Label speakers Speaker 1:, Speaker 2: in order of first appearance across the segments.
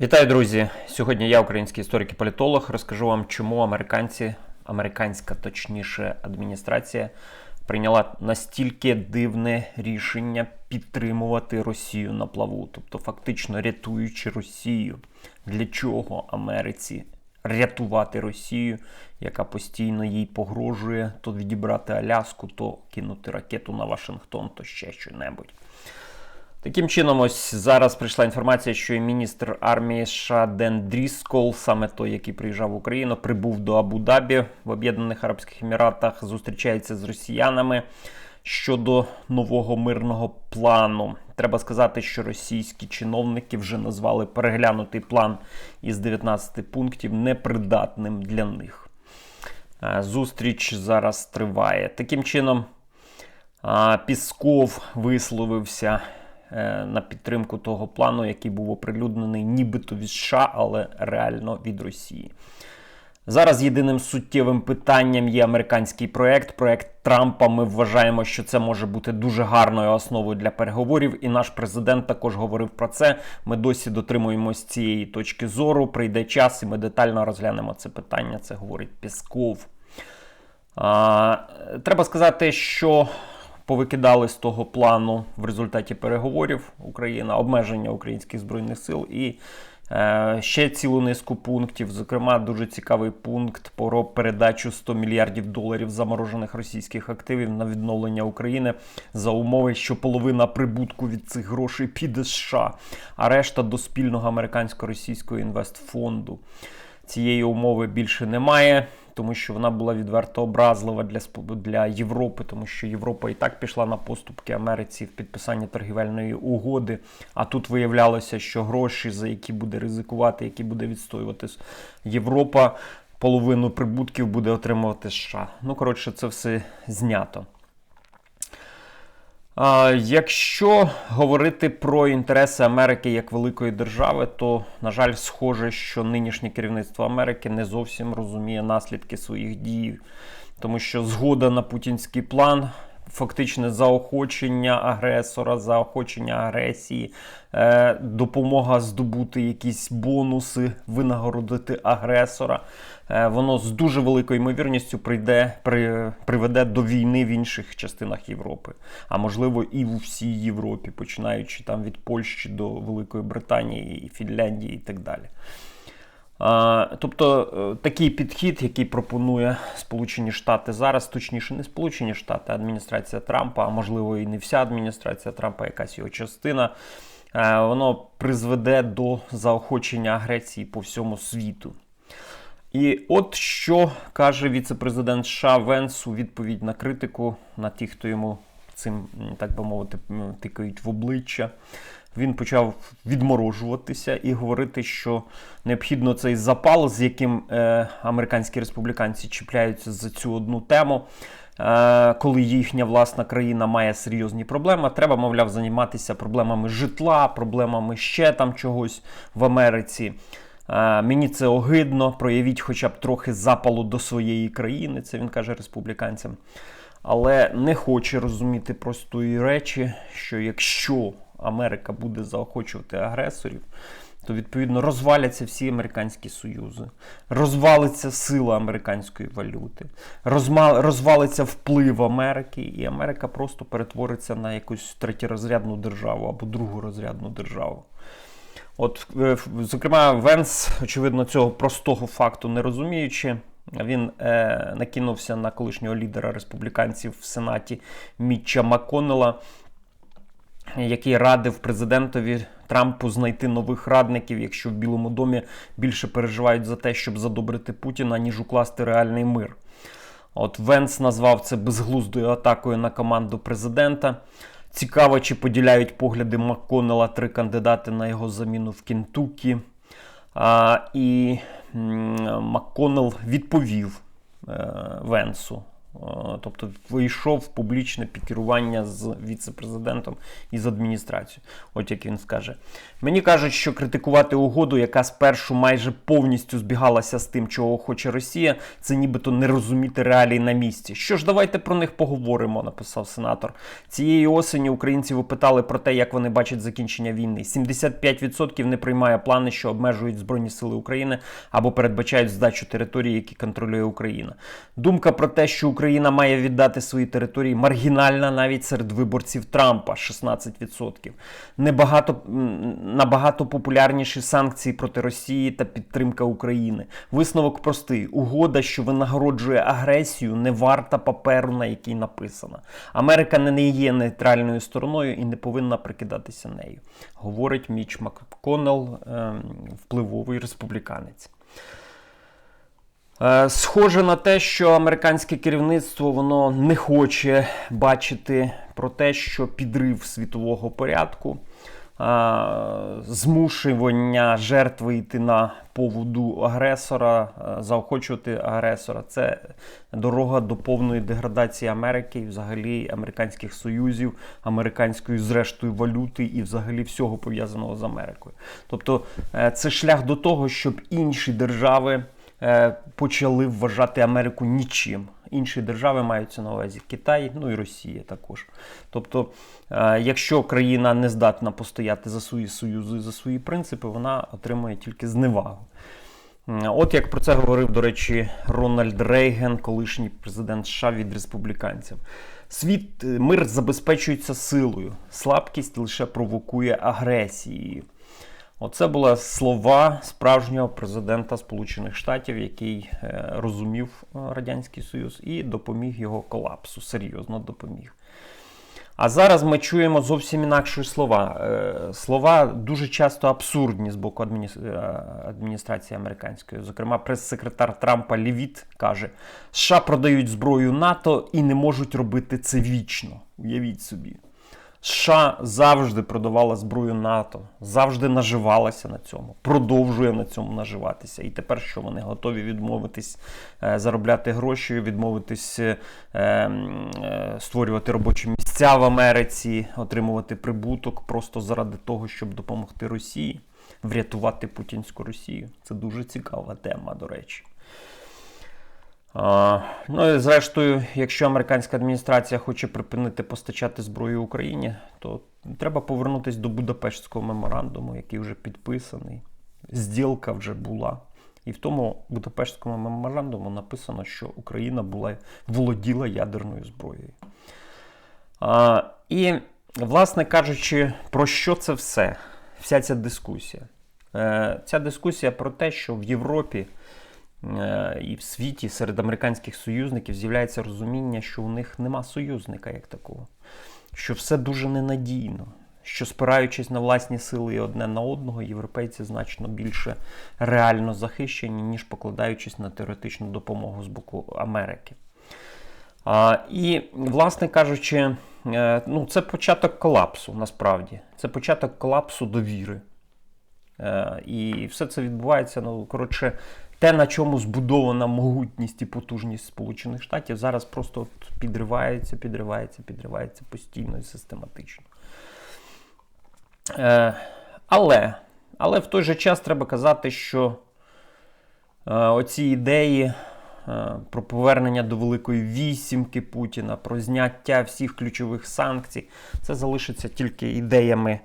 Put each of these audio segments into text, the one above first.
Speaker 1: Вітаю, друзі! Сьогодні я, український історик і політолог, розкажу вам, чому американці, американська точніше адміністрація, прийняла настільки дивне рішення підтримувати Росію на плаву, тобто фактично рятуючи Росію. Для чого Америці рятувати Росію, яка постійно їй погрожує то відібрати Аляску, то кинути ракету на Вашингтон, то ще що-небудь. Таким чином, ось зараз прийшла інформація, що і міністр армії США Ден Дріскол, саме той, який приїжджав в Україну, прибув до Абу-Дабі в Об'єднаних Арабських Еміратах, зустрічається з росіянами щодо нового мирного плану. Треба сказати, що російські чиновники вже назвали переглянутий план із 19 пунктів непридатним для них. Е, Зустріч зараз триває. Таким чином, Пісков висловився на підтримку того плану, який був оприлюднений нібито від США, але реально від Росії. Зараз єдиним суттєвим питанням є американський проект. Проект Трампа. Ми вважаємо, що це може бути дуже гарною основою для переговорів. І наш президент також говорив про це. Ми досі дотримуємось цієї точки зору. Прийде час, і ми детально розглянемо це питання. Це говорить Пісков. А, Треба сказати, що повикидали з того плану в результаті переговорів Україна, обмеження українських збройних сил і е, ще цілу низку пунктів. Зокрема, дуже цікавий пункт про передачу 100 мільярдів доларів заморожених російських активів на відновлення України за умови, що половина прибутку від цих грошей піде США, а решта до спільного американсько-російського інвестфонду. Цієї умови більше немає, тому що вона була відверто образлива для для Європи, тому що Європа і так пішла на поступки Америці в підписанні торгівельної угоди. А тут виявлялося, що гроші, за які буде ризикувати, які буде відстоювати Європа, половину прибутків буде отримувати США. Ну коротше, це все знято. Якщо говорити про інтереси Америки як великої держави, то, на жаль, схоже, що нинішнє керівництво Америки не зовсім розуміє наслідки своїх дій, тому що згода на путінський план. Фактичне заохочення агресора, заохочення агресії, е, допомога здобути якісь бонуси, винагородити агресора. Е, воно з дуже великою ймовірністю прийде, при, приведе до війни в інших частинах Європи, а можливо і у всій Європі, починаючи там від Польщі до Великої Британії і Фінляндії і так далі. Тобто е, такий підхід, який пропонує Сполучені Штати зараз, точніше, не Сполучені Штати, а адміністрація Трампа, а можливо і не вся адміністрація Трампа, якась його частина, е, воно призведе до заохочення агресії по всьому світу. І от що каже віце-президент США Венс у відповідь на критику на тих, хто йому цим, так би мовити, тикають в обличчя. Він почав відморожуватися і говорити, що необхідно цей запал, з яким е, американські республіканці чіпляються за цю одну тему. е, Коли їхня власна країна має серйозні проблеми, треба, мовляв, займатися проблемами житла, проблемами ще там чогось в Америці. Е, Мені це огидно, проявіть хоча б трохи запалу до своєї країни, це він каже республіканцям. Але не хоче розуміти простої речі, що якщо Америка буде заохочувати агресорів, то відповідно розваляться всі американські союзи, розвалиться сила американської валюти, розвалиться вплив Америки, і Америка просто перетвориться на якусь третєрозрядну державу або другорозрядну державу. От, е, зокрема, Венс, очевидно, цього простого факту не розуміючи, він е, накинувся на колишнього лідера республіканців в Сенаті Мітча Макконнелла, який радив президентові Трампу знайти нових радників, якщо в Білому домі більше переживають за те, щоб задобрити Путіна, ніж укласти реальний мир. От Венс назвав це безглуздою атакою на команду президента. Цікаво, чи поділяють погляди Макконнелла три кандидати на його заміну в Кентукі. А, і Макконнелл відповів е, Венсу. Е, Тобто вийшов в публічне пікірування з віце-президентом і з адміністрацією. От як він скаже. Мені кажуть, що критикувати угоду, яка спершу майже повністю збігалася з тим, чого хоче Росія, це нібито не розуміти реалії на місці. Що ж, давайте про них поговоримо, написав сенатор. Цієї осені українці випитали про те, як вони бачать закінчення війни. 75% не приймає плани, що обмежують Збройні Сили України або передбачають здачу території, які контролює Україна. Думка про те, що Україна має віддати свої території, маргінальна навіть серед виборців Трампа 16%. Небагато набагато популярніші санкції проти Росії та підтримка України. Висновок простий: угода, що винагороджує агресію, не варта паперу, на якій написана. Америка не є нейтральною стороною і не повинна прикидатися нею, говорить Міч МакКоннелл, ем, впливовий республіканець. Е, Схоже на те, що американське керівництво воно не хоче бачити про те, що підрив світового порядку, е, змушування жертви йти на поводу агресора, е, заохочувати агресора це дорога до повної деградації Америки і взагалі американських союзів, американської зрештою валюти і взагалі всього пов'язаного з Америкою. Тобто це шлях до того, щоб інші держави почали вважати Америку нічим. Інші держави маються на увазі Китай, ну і Росія також. Тобто, е, якщо країна не здатна постояти за свої союзи, за свої принципи, вона отримує тільки зневагу. От як про це говорив, до речі, Рональд Рейген, колишній президент США від республіканців. Світ е, мир забезпечується силою, слабкість лише провокує агресією. Оце були слова справжнього президента Сполучених Штатів, який е, розумів е, Радянський Союз і допоміг його колапсу, серйозно допоміг. А зараз ми чуємо зовсім інакші слова. Е, Слова дуже часто абсурдні з боку адміністрації американської. Зокрема, прес-секретар Трампа Лівіт каже: США продають зброю НАТО і не можуть робити це вічно. Уявіть собі. США завжди продавала зброю НАТО, завжди наживалася на цьому, продовжує на цьому наживатися. І тепер що вони готові відмовитись е, заробляти гроші, відмовитись е, е, створювати робочі місця в Америці, отримувати прибуток просто заради того, щоб допомогти Росії, врятувати путінську Росію. Це дуже цікава тема, до речі. Ну і зрештою, якщо американська адміністрація хоче припинити постачати зброю Україні, то треба повернутися до Будапештського меморандуму, який вже підписаний. Зділка вже була. І в тому Будапештському меморандуму написано, що Україна була володіла ядерною зброєю. А, і, власне кажучи, про що це все? Вся ця дискусія. Е, ця дискусія про те, що в Європі і в світі серед американських союзників з'являється розуміння, що у них нема союзника як такого, що все дуже ненадійно, що спираючись на власні сили і одне на одного, європейці значно більше реально захищені, ніж покладаючись на теоретичну допомогу з боку Америки. А, і, власне кажучи, е, ну, це початок колапсу насправді. Це початок колапсу довіри. Е, І все це відбувається, ну, коротше, те, на чому збудована могутність і потужність Сполучених Штатів, зараз просто от підривається, підривається, підривається постійно і систематично. Е, Але, але в той же час треба казати, що е, оці ідеї е, про повернення до Великої вісімки Путіна, про зняття всіх ключових санкцій, це залишиться тільки ідеями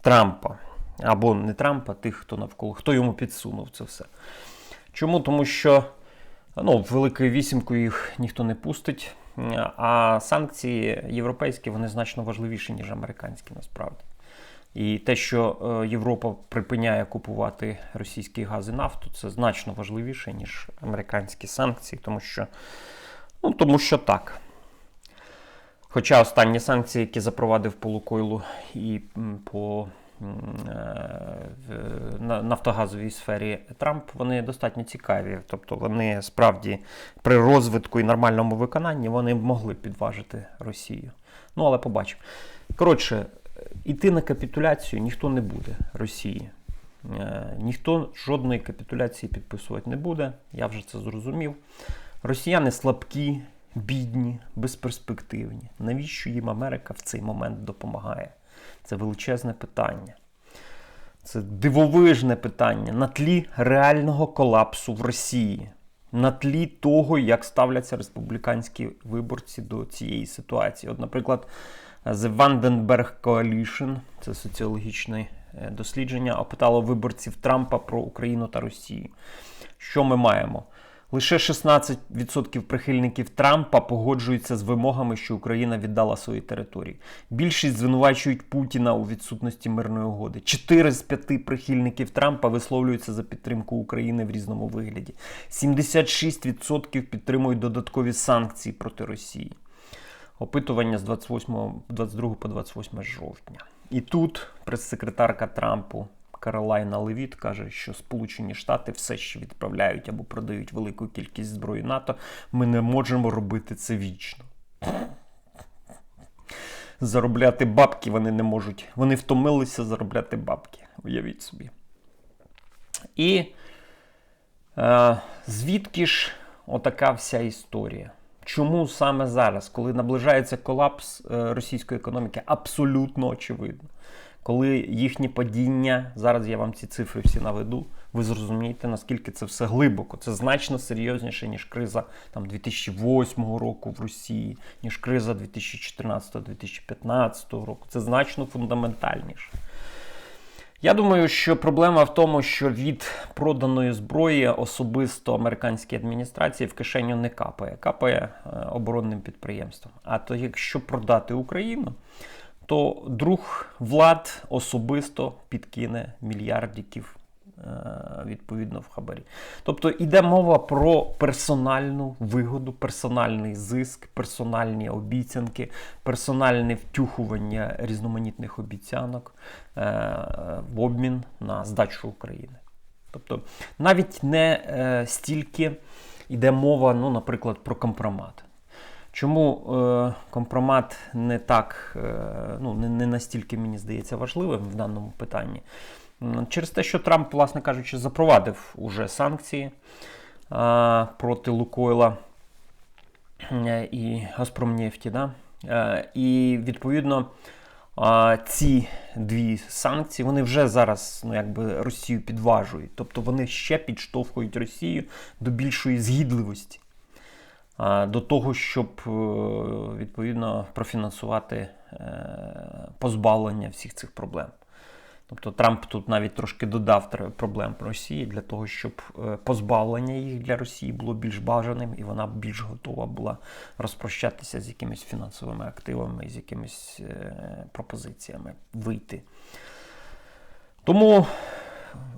Speaker 1: Трампа. Або не Трампа, тих, хто навколо, хто йому підсунув це все. Чому? Тому що ну, Великою вісімкою їх ніхто не пустить, а санкції європейські вони значно важливіші, ніж американські насправді. І те, що е, Європа припиняє купувати російський газ і нафту, це значно важливіше, ніж американські санкції, тому що, ну, тому що так. Хоча останні санкції, які запровадив по Лукойлу і по нафтогазовій сфері Трамп, вони достатньо цікаві. Тобто вони справді при розвитку і нормальному виконанні вони могли підважити Росію. Ну, але побачимо. Коротше, іти на капітуляцію ніхто не буде Росії. Е, Ніхто жодної капітуляції підписувати не буде. Я вже це зрозумів. Росіяни слабкі, бідні, безперспективні. Навіщо їм Америка в цей момент допомагає? Це величезне питання. Це дивовижне питання на тлі реального колапсу в Росії, на тлі того, як ставляться республіканські виборці до цієї ситуації. От, наприклад, The Vandenberg Coalition, це соціологічне е, дослідження, опитало виборців Трампа про Україну та Росію. Що ми маємо? Лише 16% прихильників Трампа погоджуються з вимогами, що Україна віддала свої території. Більшість звинувачують Путіна у відсутності мирної угоди. 4 з 5 прихильників Трампа висловлюються за підтримку України в різному вигляді. 76% підтримують додаткові санкції проти Росії. Опитування з 28, 22 по 28 жовтня. І тут прес-секретарка Трампу Каролайна Левіт каже, що Сполучені Штати все ще відправляють або продають велику кількість зброї НАТО. Ми не можемо робити це вічно. Заробляти бабки вони не можуть. Вони втомилися заробляти бабки. Уявіть собі. І е, звідки ж отака вся історія? Чому саме зараз, коли наближається колапс е, російської економіки, абсолютно очевидно. Коли їхнє падіння, зараз я вам ці цифри всі наведу, ви зрозумієте, наскільки це все глибоко. Це значно серйозніше, ніж криза там, 2008 року в Росії, ніж криза 2014-2015 року. Це значно фундаментальніше. Я думаю, що проблема в тому, що від проданої зброї особисто американській адміністрації в кишеню не капає, капає е, оборонним підприємствам. А то якщо продати Україну, то друг влад особисто підкине мільярдиків відповідно в хабарі. Тобто йде мова про персональну вигоду, персональний зиск, персональні обіцянки, персональне втюхування різноманітних обіцянок е, в обмін на здачу України. Тобто навіть не е, стільки йде мова, ну, наприклад, про компромат. Чому е, компромат не так, е, ну не, не настільки, мені здається, важливим в даному питанні? Через те, що Трамп, власне кажучи, запровадив уже санкції а, проти Лукойла е, і Газпромнефті. Да? Е, і відповідно ці дві санкції вони вже зараз ну, якби Росію підважують. Тобто вони ще підштовхують Росію до більшої згідливості. До того, щоб е, відповідно профінансувати позбавлення всіх цих проблем. Тобто Трамп тут навіть трошки додав проблем Росії для того, щоб е, позбавлення їх для Росії було більш бажаним, і вона більш готова була розпрощатися з якимись фінансовими активами, з якимись е, пропозиціями вийти. Тому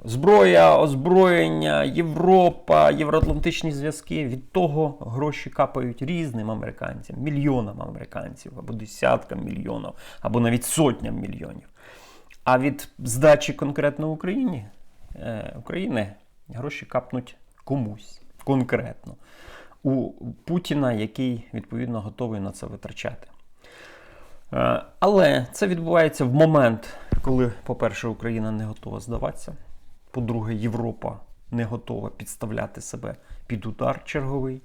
Speaker 1: зброя, озброєння, Європа, євроатлантичні зв'язки від того гроші капають різним американцям, мільйонам американців, або десяткам мільйонів, або навіть сотням мільйонів. А від здачі конкретно Україні е, України гроші капнуть комусь конкретно у Путіна, який відповідно готовий на це витрачати. Е, але це відбувається в момент, коли, по-перше, Україна не готова здаватися. По-друге, Європа не готова підставляти себе під удар черговий.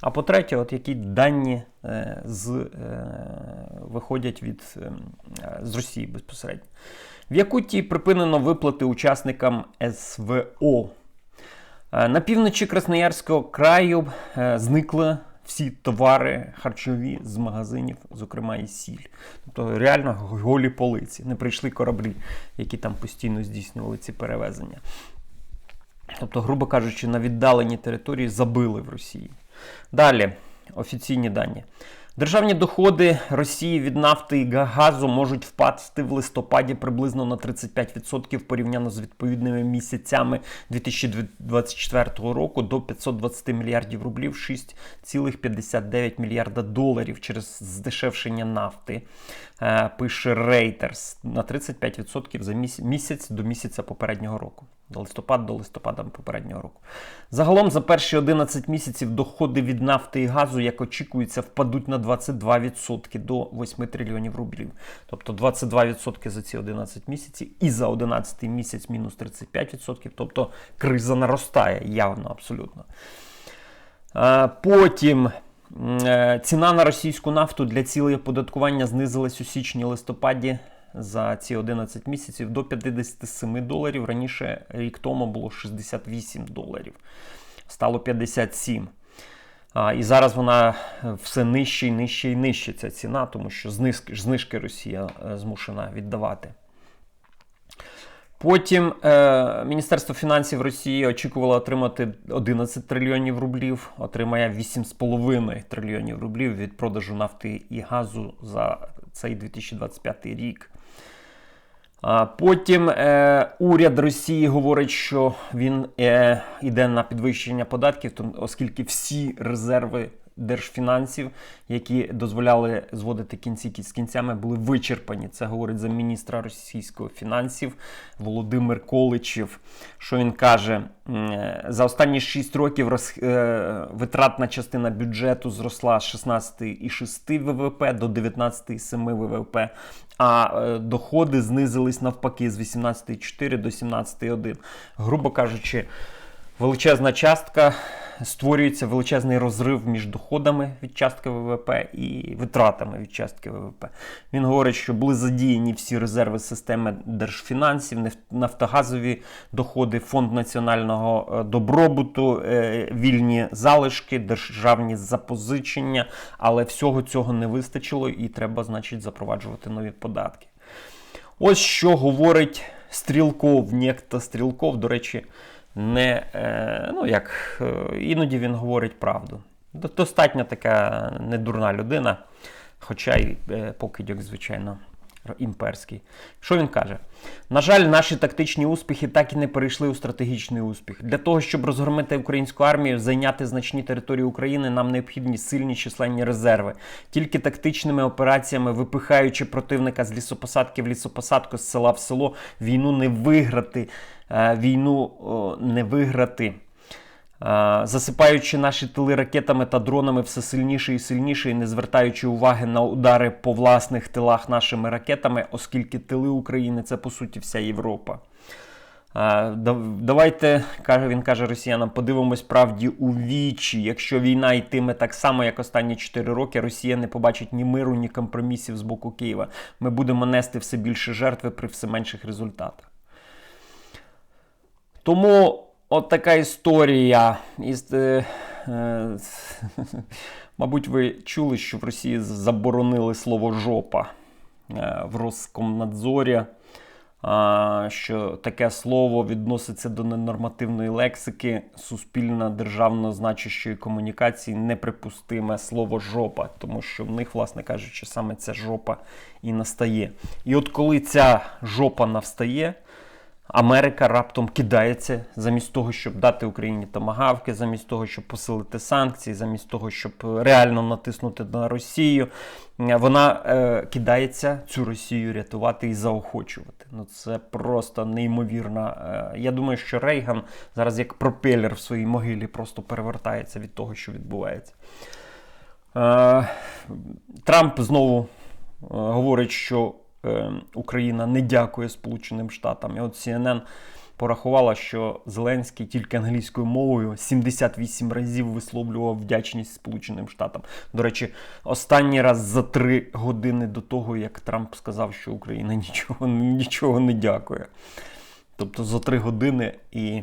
Speaker 1: А по-третє, от які дані е, з, е, виходять від, е, з Росії безпосередньо. В Якутії припинено виплати учасникам СВО. На півночі Красноярського краю зникли всі товари харчові з магазинів, зокрема і сіль. Тобто реально голі полиці. Не прийшли кораблі, які там постійно здійснювали ці перевезення. Тобто, грубо кажучи, на віддалені території забили в Росії. Далі офіційні дані. Державні доходи Росії від нафти і газу можуть впасти в листопаді приблизно на 35% порівняно з відповідними місяцями 2024 року до 520 мільярдів рублів, 6,59 мільярда доларів через здешевшення нафти. Е, пише Reuters на 35% за місяць до місяця попереднього року. До листопада до листопада попереднього року. Загалом за перші 11 місяців доходи від нафти і газу, як очікується, впадуть на 22% до 8 трильйонів рублів. Тобто 22% за ці 11 місяців і за 11 місяць мінус 35%. Тобто криза наростає явно абсолютно. Потім е, Ціна на російську нафту для цілей оподаткування знизилась у січні-листопаді за ці 11 місяців до 57 доларів. Раніше рік тому було 68 доларів. Стало 57. А, і зараз вона все нижче і нижче і нижче ця ціна, тому що знижки, знижки Росія е, змушена віддавати. Потім е, Міністерство фінансів Росії очікувало отримати 11 трильйонів рублів, отримає 8,5 трильйонів рублів від продажу нафти і газу за цей 2025 рік. Потім е, уряд Росії говорить, що він е, йде на підвищення податків, оскільки всі резерви держфінансів, які дозволяли зводити кінці з кінцями, були вичерпані. Це говорить за міністра російського фінансів Володимир Количів. Що він каже? Е, За останні 6 років е, витратна частина бюджету зросла з 16,6 ВВП до 19,7 ВВП, а е, доходи знизились навпаки з 18,4 до 17,1. Грубо кажучи, величезна частка створюється величезний розрив між доходами від частки ВВП і витратами від частки ВВП. Він говорить, що були задіяні всі резерви системи держфінансів, нафтогазові доходи, фонд національного е, добробуту, е, вільні залишки, державні запозичення, але всього цього не вистачило і треба, значить, запроваджувати нові податки. Ось що говорить Стрілков, некто Стрілков, до речі, не, е, ну як е, іноді він говорить правду. Достатньо така недурна людина, хоча й е, покидьок, звичайно, імперський. Що він каже? На жаль, наші тактичні успіхи так і не перейшли у стратегічний успіх. Для того, щоб розгромити українську армію, зайняти значні території України, нам необхідні сильні численні резерви. Тільки тактичними операціями, випихаючи противника з лісопосадки в лісопосадку, з села в село, війну не виграти. Е, Війну не виграти. Е, Засипаючи наші тили ракетами та дронами все сильніше і сильніше, і не звертаючи уваги на удари по власних тилах нашими ракетами, оскільки тили України це по суті вся Європа. Е, Давайте, він каже росіянам, подивимось правді у вічі. Якщо війна йтиме так само, як останні 4 роки, Росія не побачить ні миру, ні компромісів з боку Києва. Ми будемо нести все більше жертви при все менших результатах. Тому от така історія. Із, е, е, мабуть, ви чули, що в Росії заборонили слово жопа е, в Роскомнадзорі. Що таке слово відноситься до ненормативної лексики, суспільно державно значущої комунікації, неприпустиме слово жопа, тому що в них, власне кажучи, саме ця жопа і настає. І от коли ця жопа навстає, Америка раптом кидається замість того, щоб дати Україні томагавки, замість того, щоб посилити санкції, замість того, щоб реально натиснути на Росію. е, Вона е, кидається цю Росію рятувати і заохочувати. Ну це просто неймовірно. Е, я думаю, що Рейган зараз як пропелер в своїй могилі просто перевертається від того, що відбувається. Е, Трамп знову е, говорить, що е, Україна не дякує Сполученим Штатам. І от CNN порахувала, що Зеленський тільки англійською мовою 78 разів висловлював вдячність Сполученим Штатам. До речі, останній раз за три години до того, як Трамп сказав, що Україна нічого, нічого не дякує. Тобто за три години і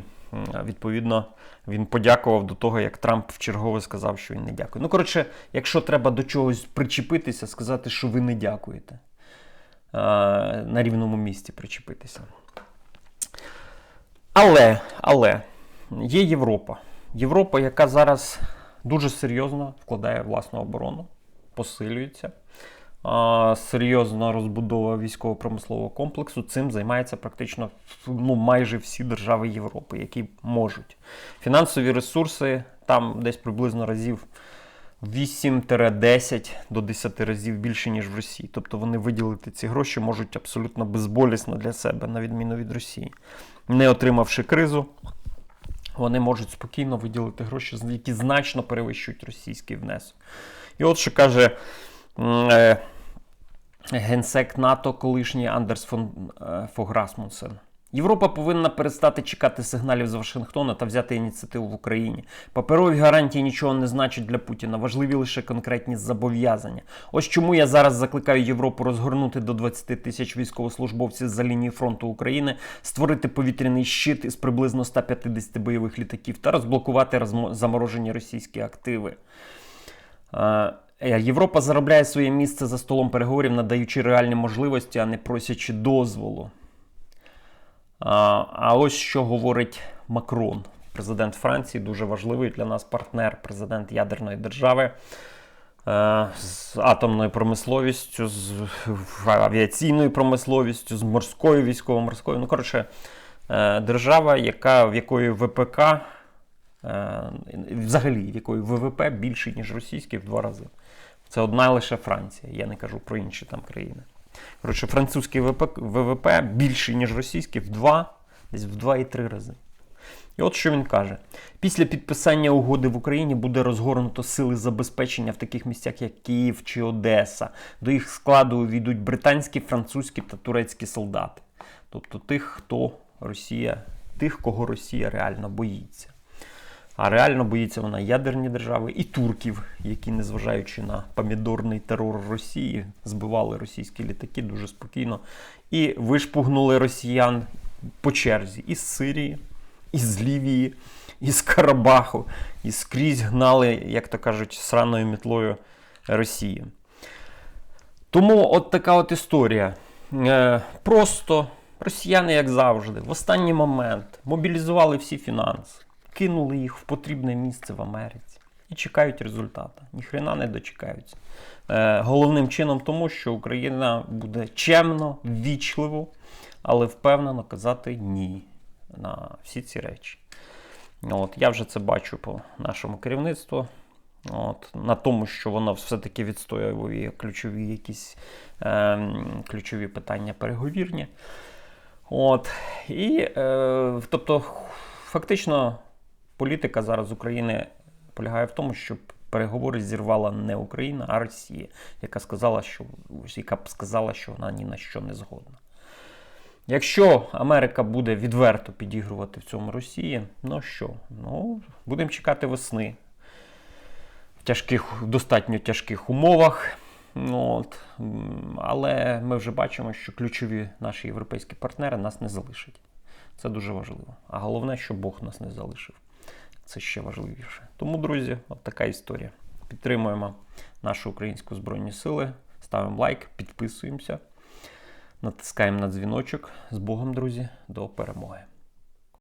Speaker 1: відповідно він подякував до того, як Трамп вчергове сказав, що він не дякує. Ну, коротше, якщо треба до чогось причепитися, сказати, що ви не дякуєте. Е, На рівному місці причепитися. Але, але є Європа. Європа, яка зараз дуже серйозно вкладає власну оборону, посилюється. А, серйозна розбудова військово-промислового комплексу. Цим займаються практично ну, майже всі держави Європи, які можуть. Фінансові ресурси там десь приблизно разів 8-10 до 10 разів більше, ніж в Росії. Тобто вони виділити ці гроші можуть абсолютно безболісно для себе, на відміну від Росії. Не отримавши кризу, вони можуть спокійно виділити гроші, які значно перевищують російський внесок. І от що каже е, генсек НАТО, колишній Андерс фон е, Фограсмунсен. Європа повинна перестати чекати сигналів з Вашингтона та взяти ініціативу в Україні. Паперові гарантії нічого не значать для Путіна. Важливі лише конкретні зобов'язання. Ось чому я зараз закликаю Європу розгорнути до 20 тисяч військовослужбовців за лінії фронту України, створити повітряний щит із приблизно 150 бойових літаків та розблокувати заморожені російські активи. Е, Європа заробляє своє місце за столом переговорів, надаючи реальні можливості, а не просячи дозволу. А, ось що говорить Макрон, президент Франції, дуже важливий для нас партнер, президент ядерної держави е, з атомною промисловістю, з авіаційною промисловістю, з морською військово-морською. Ну, коротше, е, держава, яка, в якої ВПК, е, взагалі, в якої ВВП більше, ніж російський в два рази. Це одна лише Франція. Я не кажу про інші там країни. Коротше, французький ВВП, більший, ніж російський, в два, десь в два і три рази. І от що він каже: після підписання угоди в Україні буде розгорнуто сили забезпечення в таких місцях, як Київ чи Одеса. До їх складу увійдуть британські, французькі та турецькі солдати. Тобто тих, хто Росія, тих, кого Росія реально боїться. А реально боїться вона ядерні держави і турків, які, незважаючи на помідорний терор Росії, збивали російські літаки дуже спокійно і вишпугнули росіян по черзі із Сирії, із Лівії, із Карабаху, і скрізь гнали, як то кажуть, сраною мітлою Росії. Тому от така от історія. Е, Просто росіяни, як завжди, в останній момент мобілізували всі фінанси, кинули їх в потрібне місце в Америці і чекають результату. Ніхрена не дочекаються. Е, Головним чином тому, що Україна буде чемно, ввічливо, але впевнено казати ні на всі ці речі. От, я вже це бачу по нашому керівництву. От, на тому, що воно все-таки відстоює ключові якісь е, ключові питання переговірні. От, і, е, тобто, фактично, політика зараз України полягає в тому, щоб переговори зірвала не Україна, а Росія, яка сказала, що, яка б сказала, що вона ні на що не згодна. Якщо Америка буде відверто підігрувати в цьому Росії, ну що? Ну, будемо чекати весни в тяжких, достатньо тяжких умовах. Ну, От. Але ми вже бачимо, що ключові наші європейські партнери нас не залишать. Це дуже важливо. А головне, що Бог нас не залишив. Це ще важливіше. Тому, друзі, от така історія. Підтримуємо нашу українську Збройні Сили, ставимо лайк, підписуємося, натискаємо на дзвіночок. З Богом, друзі, до перемоги.